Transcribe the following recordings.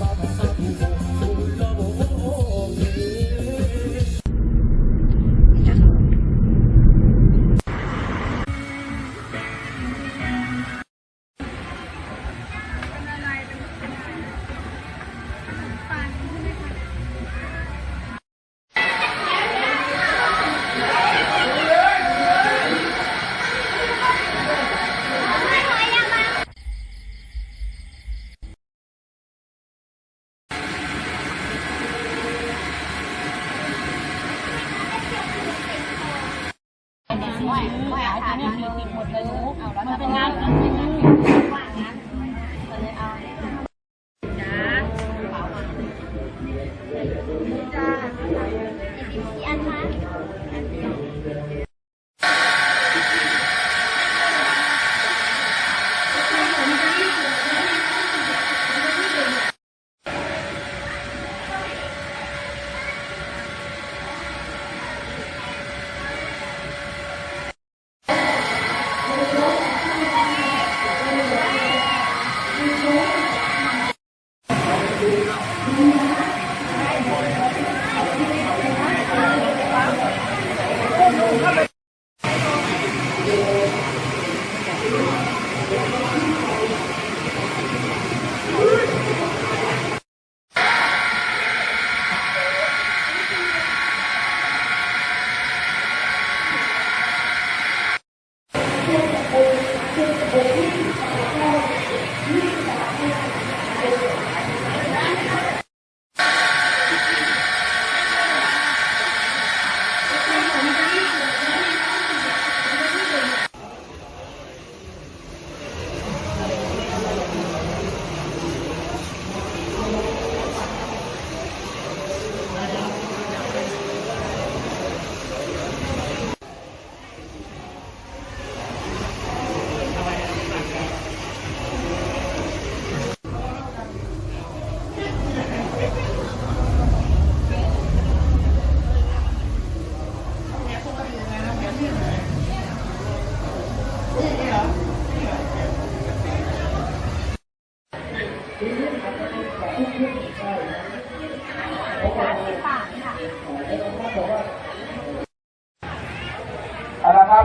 Bye-bye. ไม่เอาค่ะนี่คือหมดเลยเอาแล้วมันเป็นงานว่างงาน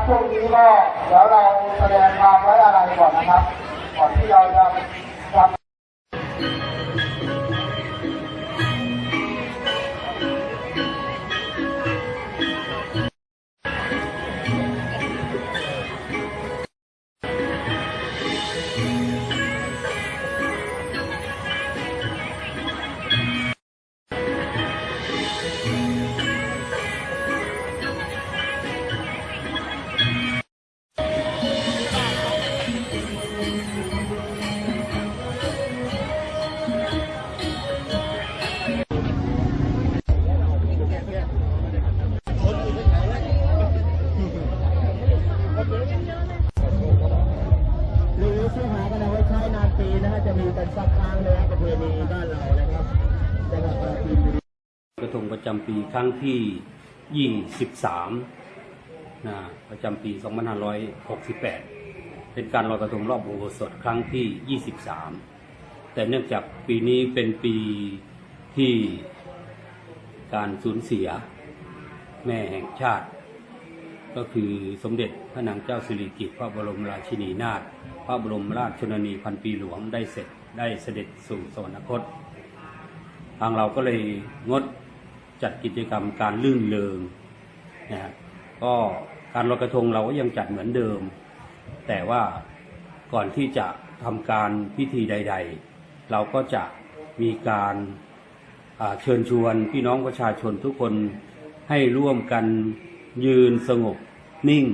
ช่วงนี้ก็เดี๋ยวเราแสดงความไว้อะไรก่อนนะครับ ก่อนที่เราจะทำ หรือเสื้อหากันเอาไว้ใช้นานปีนะฮะจะมีกันสักครั้งเลยนะประเพณีบ้านเรานะครับจังหวัดปราจีนบุรีกระทงประจำปีครั้งที่ 23นะประจำปี 2568 เป็นการลอยกระทงรอบอุโบสถครั้งที่ 23 แต่เนื่องจากปีนี้เป็นปีที่การสูญเสีย แม่แห่งชาติ ก็คือสมเด็จพระนางเจ้าสิริกิติ์พระบรมราชินีนาถพระบรมราชชนนีพันปีหลวงได้เสร็จได้เสด็จสู่สวรรคต ทางเราก็เลยงดจัดกิจกรรมการลื่นเลงนะฮะก็การลอยกระทงเราก็ยังจัดเหมือนเดิม แต่ว่าก่อนที่จะทำการพิธีใด ๆ เราก็จะมีการเชิญชวนพี่น้องประชาชนทุกคนให้ร่วมกันยืนสงบ นิ่ง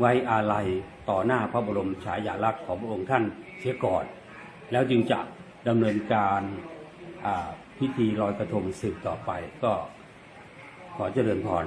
ไว้อาลัยต่อหน้าพระบรมฉายาลักษณ์ของพระองค์ท่านเสียก่อน แล้วจึงจะดำเนินการพิธีลอยกระทงสืบต่อไปก็ขอเจริญพร